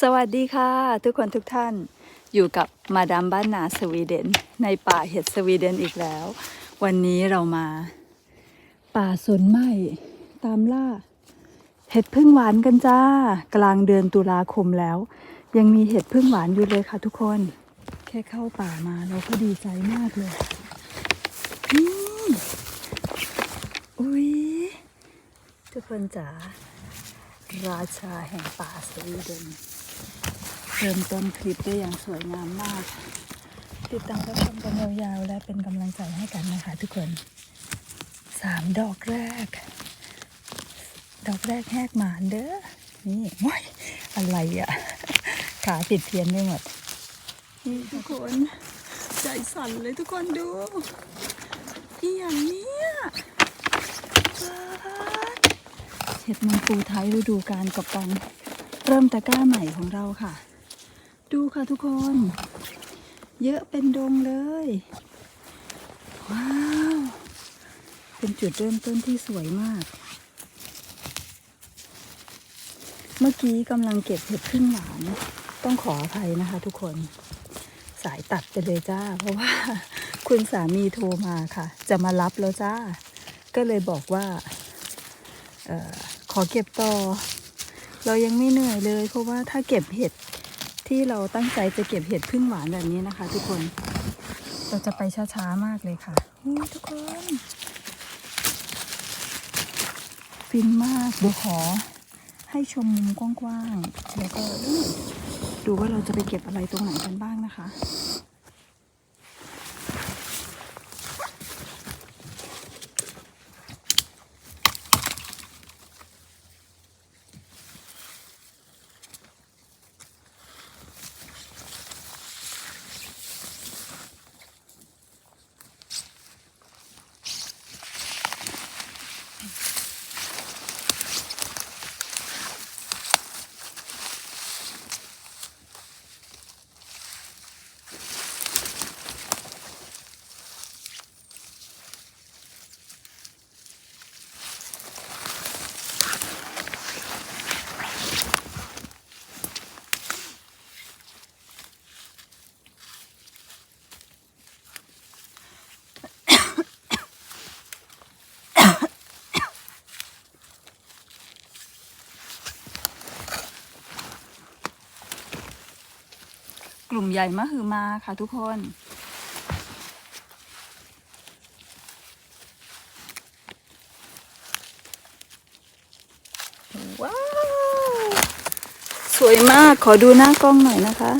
สวัสดีค่ะ ทุกคนทุกท่านอยู่กับมาดามบ้านนาสวีเดน ในป่าเห็ดสวีเดนอีกแล้ว วันนี้เรามา ป่าสนไหมตามล่า เห็ดพึ่งหวานกันจ้า กลางเดือนตุลาคมแล้ว ยังมีเห็ดพึ่งหวานอยู่เลยค่ะทุกคน แค่เข้าป่ามาเราก็ดีใจมากเลยอืมอุ๊ยทุกคนจ๋าราชาแห่งป่าสวีเดน เริ่มต้นคลิปได้อย่างสวยงามมาก ติดตามรับชมกันยาวๆและเป็นกำลังใจให้กันนะคะ ทุกคนสามดอกแรก ดอกแรกแหกหมานเด้อนี่ว้ยอะไรอะ่ะ ขาติดเพี้ยนไปหมดนี่ทุกคนใจสั่นเลยทุกคนดูอีอย่างเนี้ยเห็ดมันปูไทยฤดูกาลกับกันเริ่มตะกร้าใหม่ของเราค่ะ ดูค่ะทุกคน เยอะเป็นดงเลย ว้าว เป็นจุดเริ่มต้นที่สวยมาก เมื่อกี้กำลังเก็บเห็ดพึ่งหวาน ต้องขออภัยนะคะทุกคนสายตัดไปเลยจ้า เพราะว่าคุณสามีโทรมาค่ะ จะมารับแล้วจ้า ก็เลยบอกว่าออขอเก็บต่อ เรายังไม่เหนื่อยเลย เพราะว่าถ้าเก็บเห็ด ที่เราตั้งใจจะเก็บเห็ดพึ่งหวานแบบนี้นะคะ ทุกคนเราจะไปช้าๆมากเลยค่ะนี่ทุกคน ฟินมากเดี๋ยวขอ ให้ชมมุมกว้างๆแล้วก็ดูว่าเราจะไปเก็บอะไรตรงไหนกันบ้างนะคะ ลุ่มใหญ่มะฮือมาค่ะทุกคน ว้าว สวยมากขอดูหน้ากล้องหน่อยนะคะ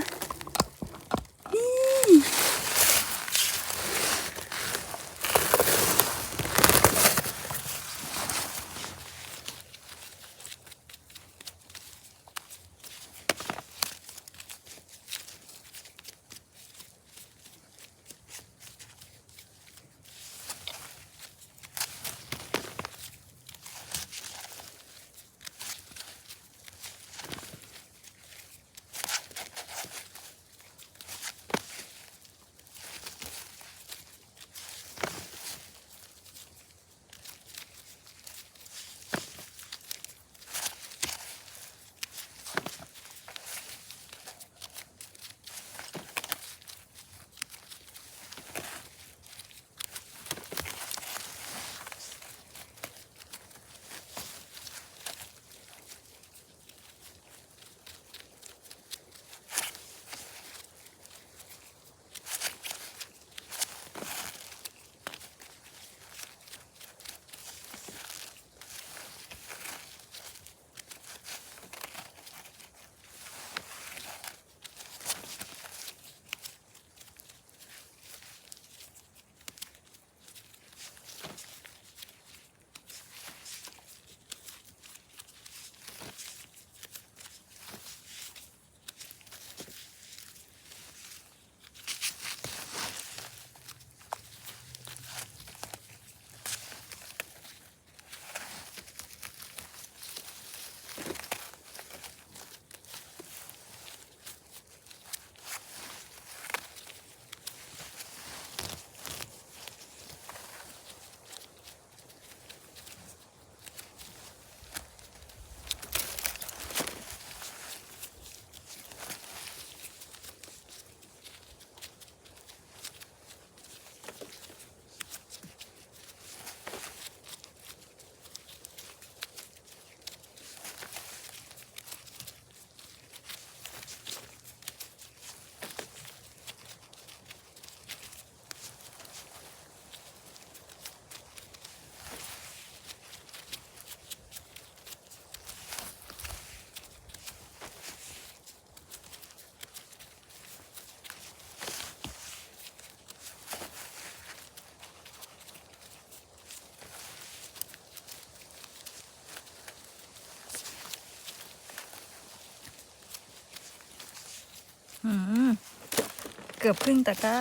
เกือบครึ่งตะกร้า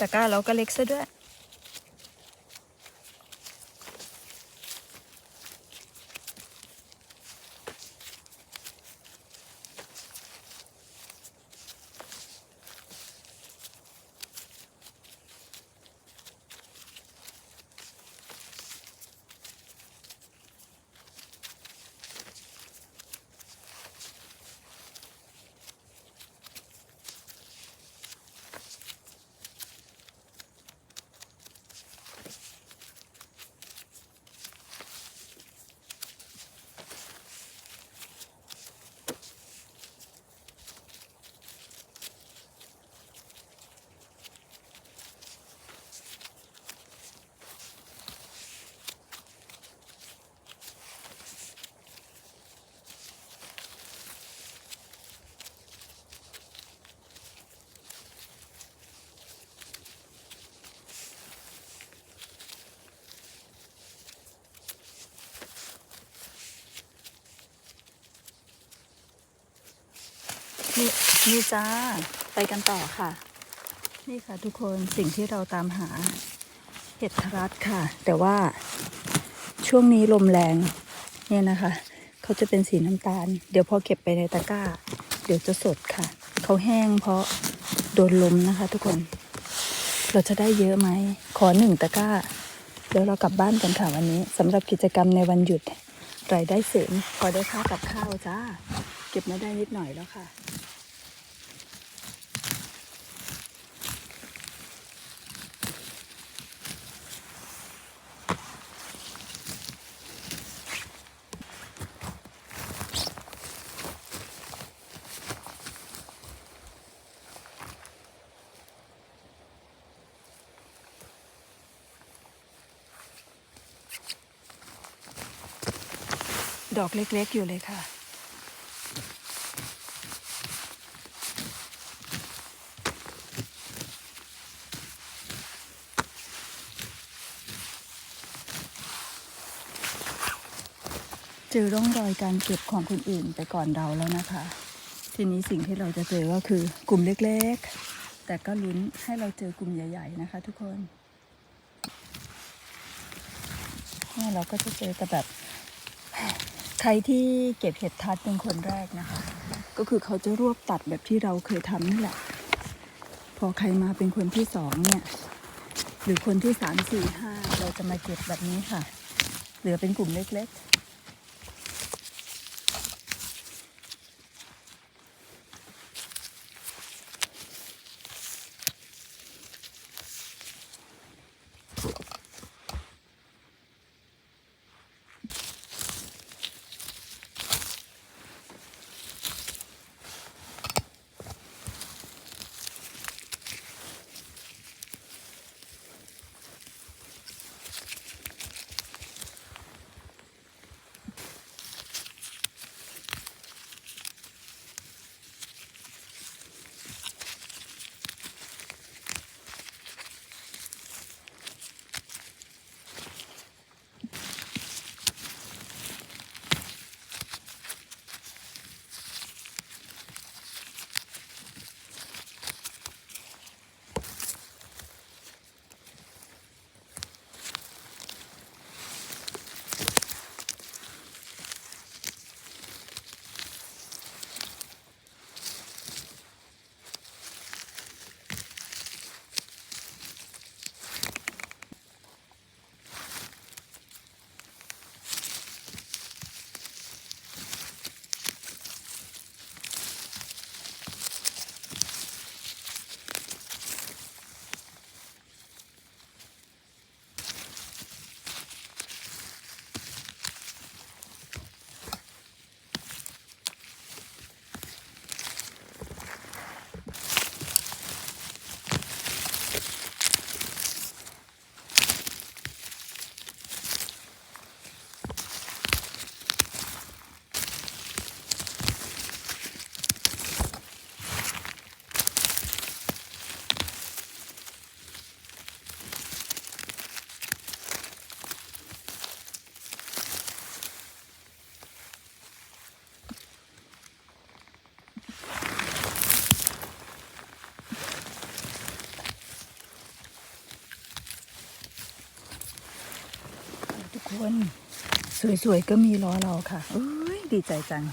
ตะกร้าเราก็เล็กซะด้วย นี่นี่จ้า ไปกันต่อค่ะ นี่ค่ะทุกคนสิ่งที่เราตามหา เห็ดทรัสค่ะ แต่ว่าช่วงนี้ลมแรงเนี่ยนะคะ เขาจะเป็นสีน้ำตาล เดี๋ยวพอเก็บไปในตะกร้า เดี๋ยวจะสดค่ะ เขาแห้งเพราะโดนลมนะคะ ทุกคน เราจะได้เยอะไหม ขอหนึ่งตะกร้าเดี๋ยวเรากลับบ้านกันค่ะวันนี้สำหรับกิจกรรมในวันหยุดรายได้เสริมพอได้ค่ากับข้าวจ้า เก็บมาได้นิดหน่อยแล้วค่ะ อกเล็กๆอยู่เลยค่ะ เจอร่องรอยการเก็บของคนอื่นไปก่อนเราแล้วนะคะ ทีนี้สิ่งที่เราจะเจอก็คือกลุ่มเล็กๆ แต่ก็ลุ้นให้เราเจอกลุ่มใหญ่ ๆ นะคะ ทุกคนเนี่ยเราก็จะเจอแต่แบบ ใครที่เก็บเห็ดทัดเป็นคนแรกนะคะ ก็คือเขาจะรวบตัดแบบที่เราเคยทำนี่แหละ พอใครมาเป็นคนที่สองเนี่ย หรือคนที่สามสี่ห้าเราจะมาเก็บแบบนี้ค่ะ เหลือเป็นกลุ่มเล็กๆ สวยๆ ก็มีล้อเราค่ะเอ้ยดีใจจัง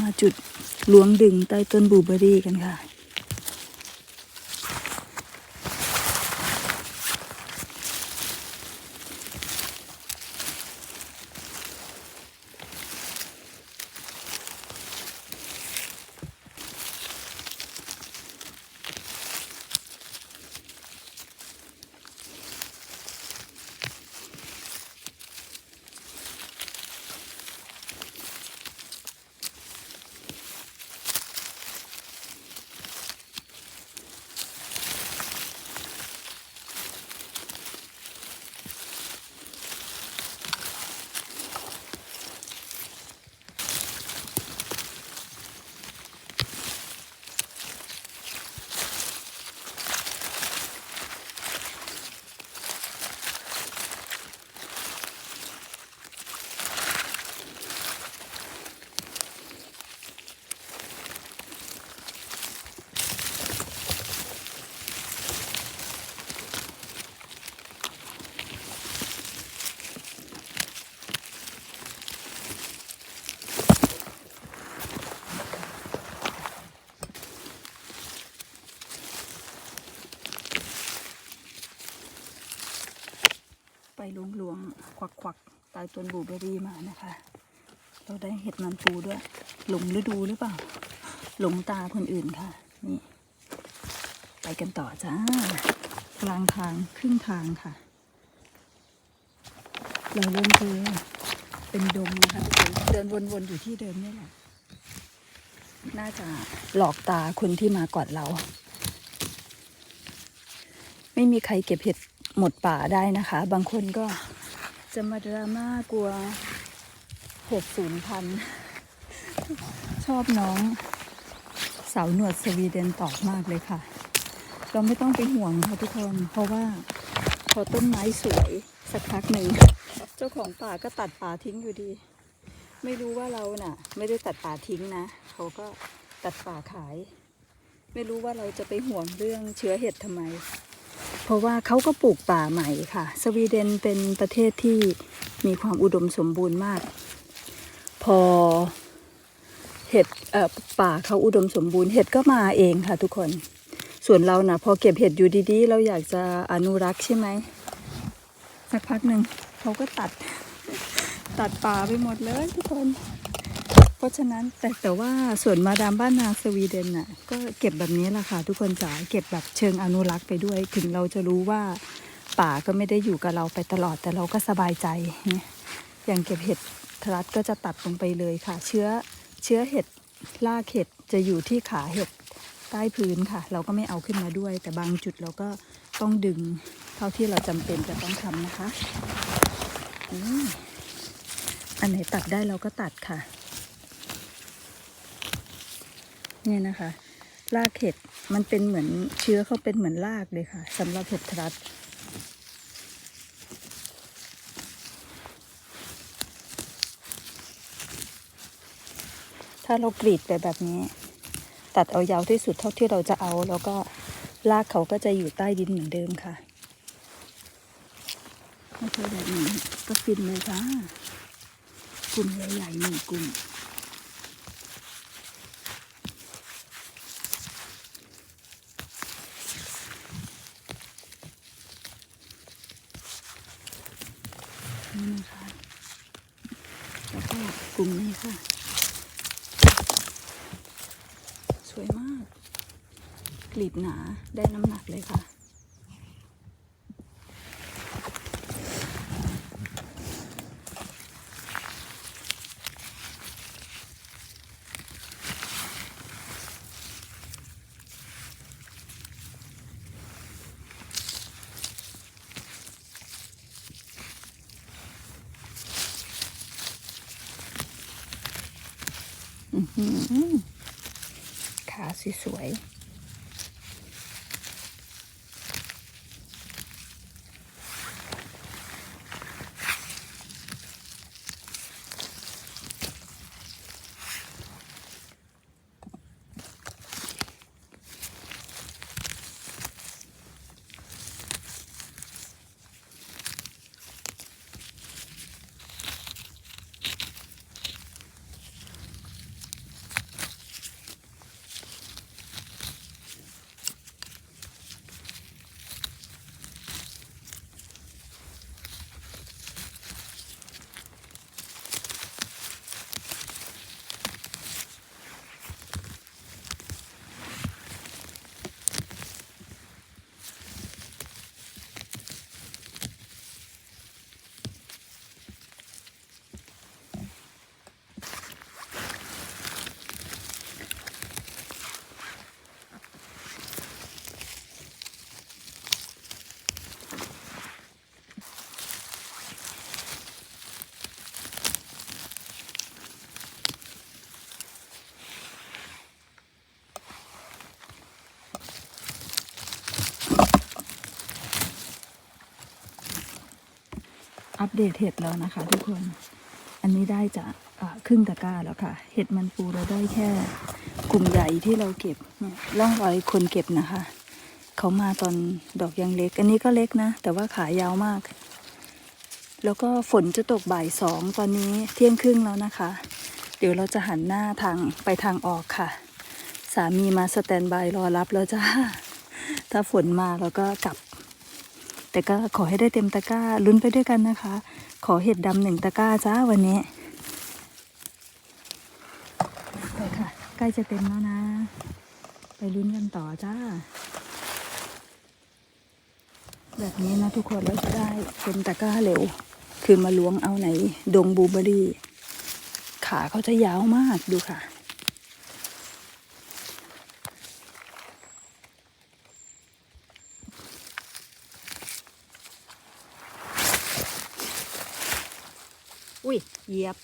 มาจุด ล้วงดึงใต้ต้นบูเบอรี่กันค่ะ ไปล้วงลวงๆ ควักควักๆใต้ต้นบูเบอรี่มานะคะ เราได้เห็ดมันปูด้วย หลงฤดูหรือเปล่า หลงตาคนอื่นค่ะ นี่ ไปกันต่อจ้ากลางทางครึ่งทางค่ะ เราเริ่มเจอเป็นดงนะคะเดินวนๆอยู่ที่เดิมนี่แหละน่าจะหลอกตาคนที่มาก่อนเรา ไม่มีใครเก็บเห็ด หมดป่าได้นะคะ บางคนก็จะมาดราม่ากลัวเห็ดสูญพัน ชอบน้องสาวหนวดสวีเดนตอบมากเลยค่ะ เราไม่ต้องไปห่วงค่ะทุกคน เพราะว่าพอต้นไม้สวยสักพักหนึ่งเจ้าของป่าก็ตัดป่าทิ้งอยู่ดี ไม่รู้ว่าเราน่ะ ไม่ได้ตัดป่าทิ้งนะ เขาก็ตัดป่าขาย ไม่รู้ว่าเราจะไปห่วงเรื่องเชื้อเห็ดทำไม เพราะว่าเขาก็ปลูกป่าใหม่ค่ะ สวีเดนเป็นประเทศที่มีความอุดมสมบูรณ์มาก พอเห็ดป่าเขาอุดมสมบูรณ์เห็ดก็มาเองค่ะทุกคน ส่วนเรานะ่ะพอเก็บเห็ดอยู่ดีๆ เราอยากจะอนุรักษ์ใช่ไหมสักพักหนึ่งเขาก็ตัดตัดป่าไปหมดเลยทุกคน เพราะฉะนั้นแต่แต่ว่าส่วนมาดามบ้านนาสวีเดนน่ะก็เก็บแบบนี้แหละค่ะทุกคนจ๋าเก็บแบบเชิงอนุรักษ์ไปด้วย ถึงเราจะรู้ว่าป่าก็ไม่ได้อยู่กับเราไปตลอดแต่เราก็สบายใจ อย่างเก็บเห็ดทรัสก็จะตัดลงไปเลยค่ะ เชื้อเชื้อเห็ดรากเห็ดจะอยู่ที่ขาเห็ดใต้พื้นค่ะ เราก็ไม่เอาขึ้นมาด้วย แต่บางจุดเราก็ต้องดึงเท่าที่เราจำเป็นจะต้องทำนะคะอันไหนตัดได้เราก็ตัดค่ะ เนี่ยนะคะรากเห็ดมันเป็นเหมือนเชื้อเขาเป็นเหมือนรากเลยค่ะสำหรับเห็ดทรัสถ้าเรากรีดไปแบบนี้ ตัดเอายาวที่สุดเท่าที่เราจะเอา แล้วก็รากเขาก็จะอยู่ใต้ดินเหมือนเดิมค่ะถ้าเจอแบบนี้ก็ฟินเลยค่ะกลุ่มใหญ่ๆหนึ่งกลุ่ม นี่นะคะ แล้วก็กลุ่มนี้ค่ะ สวยมาก กลีบหนาได้น้ำหนักเลยค่ะ อื้อหือ ขาสวยๆ อัปเดตเห็ดแล้วนะคะ ทุกคน อันนี้ได้จากครึ่งตะกร้าแล้วค่ะ เห็ดมันปูเราได้แค่ กลุ่มใหญ่ที่เราเก็บร่องรอยคนเก็บนะคะ เขามาตอนดอกยังเล็ก อันนี้ก็เล็กนะ แต่ว่าขายาวมาก แล้วก็ฝนจะตกบ่ายสองตอนนี้เที่ยงครึ่งแล้วนะคะ เดี๋ยวเราจะหันหน้าทางไปทางออกค่ะ สามีมาสแตนบายรอรับแล้วจ้า ถ้าฝนมาเราก็กลับ แต่ก็ขอให้ได้เต็มตะกร้าลุ้นไปด้วยกันนะคะ ขอเห็ดดำหนึ่งตะกร้าจ้าวันนี้ไปค่ะ ใกล้จะเต็มแล้วนะ ไปลุ้นกันต่อจ้า แบบนี้นะทุกคนเราจะได้เต็มตะกร้าเร็ว คือมาล้วงเอาไหน ดงบูเบอรี่ ขาเขาจะยาวมากดูค่ะ อุ้ยเหยียบ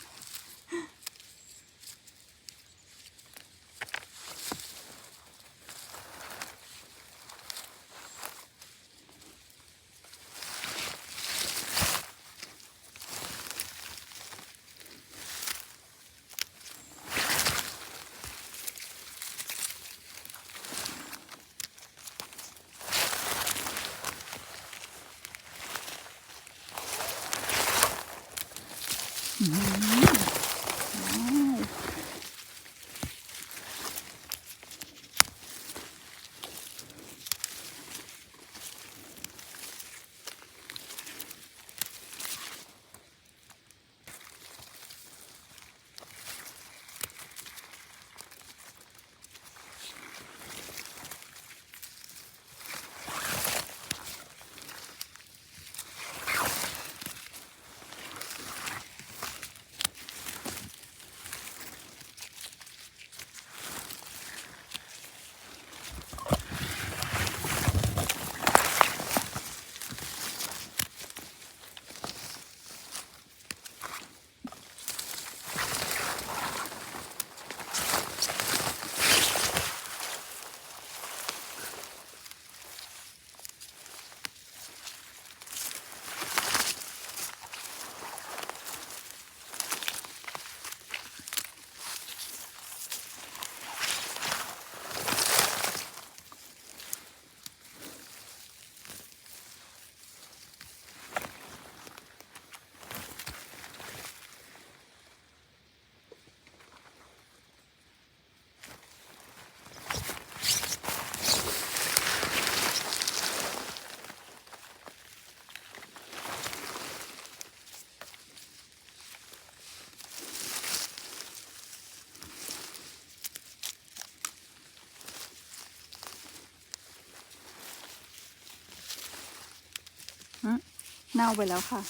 เน่าไปแล้วค่ะ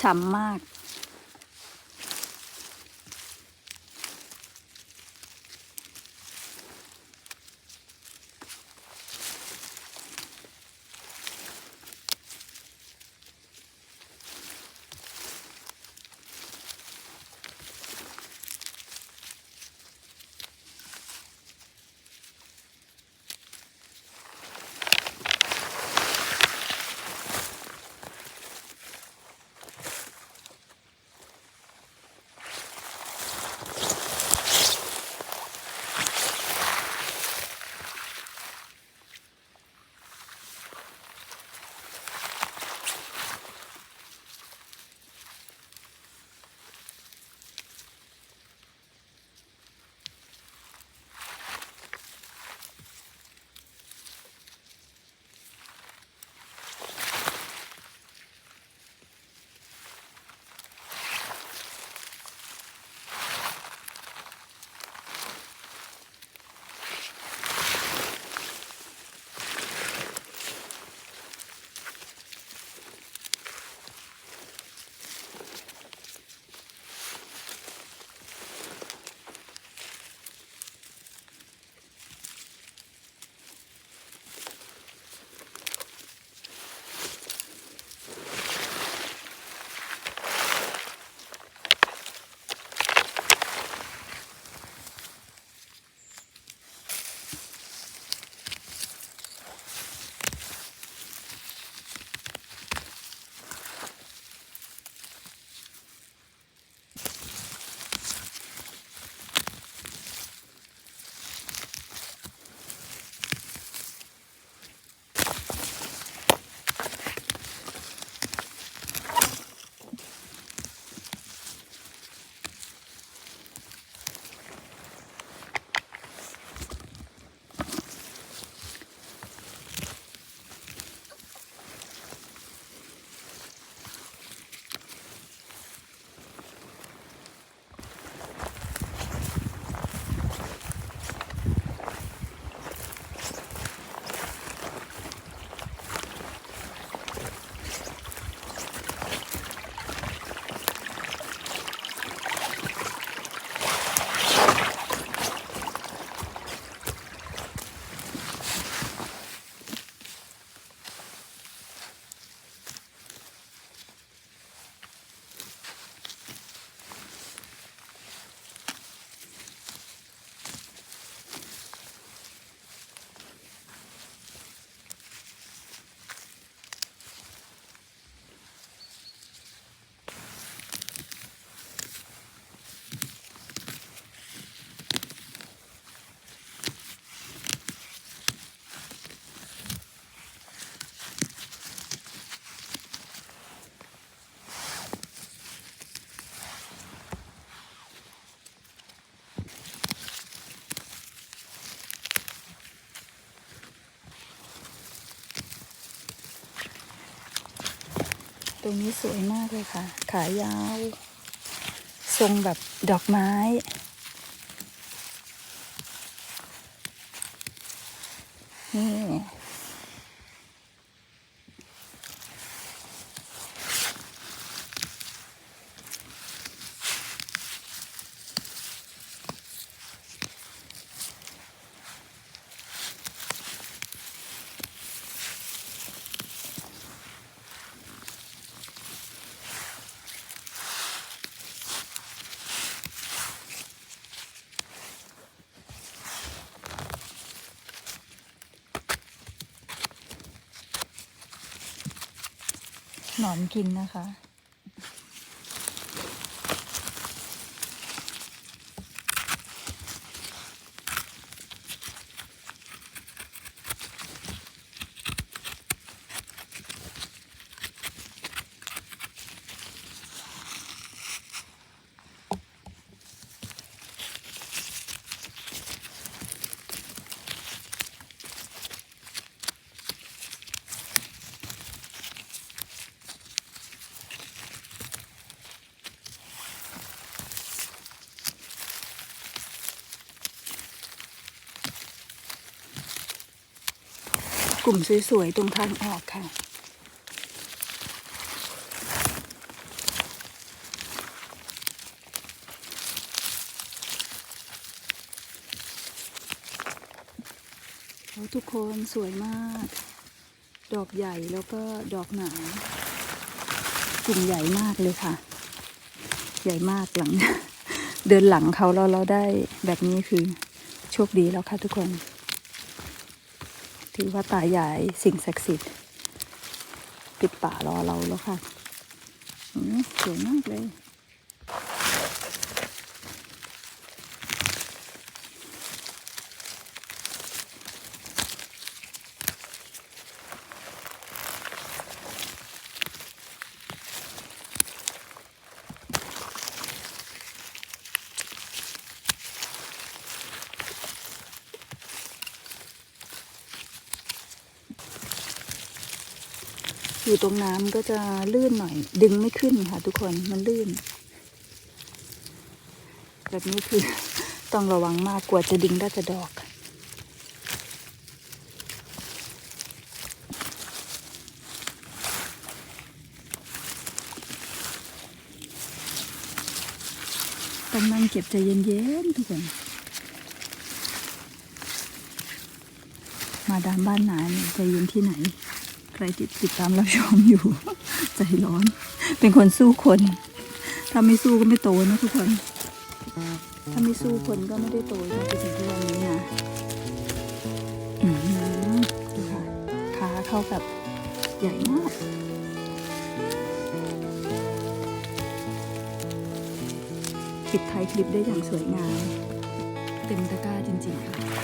ช้ำมาก ตรงนี้สวยมากเลยค่ะ ขายาว ทรงแบบดอกไม้ นี่ ห นอนกินนะคะ มสวยๆ ตรงทางออกค่ะ ทุกคนสวยมาก ดอกใหญ่แล้วก็ดอกหนากลุ่มใหญ่มากเลยค่ะ ใหญ่มากหลัง เดินหลังเขาเราเราได้แบบนี้คือโชคดีแล้วค่ะทุกคน ถือว่าตายายสิ่งศักดิ์สิทธิ์ ปิดป่ารอเราแล้วค่ะสวยมากเลย ตรงน้ำก็จะลื่นหน่อย ดึงไม่ขึ้นค่ะ ทุกคนมันลื่น แบบนี้คือต้องระวังมากกว่าจะดึงได้จะดอกต้องนั่งเก็บใจเย็นๆทุกคน มาดามบ้านนาเนี่ยใจเย็นที่ไหน รติดติดตามรับชมอยู่ ใจร้อน เป็นคนสู้คน ถ้าไม่สู้ก็ไม่โตนะทุกคน ถ้าไม่สู้คนก็ไม่ได้โตมาจนถึงทุกวันนี้นะอืมดูค่ะขาเข้ากับใหญ่มากปิดท้ายคลิปได้อย่างสวยงาม เต็มตะกร้าจริงๆค่ะ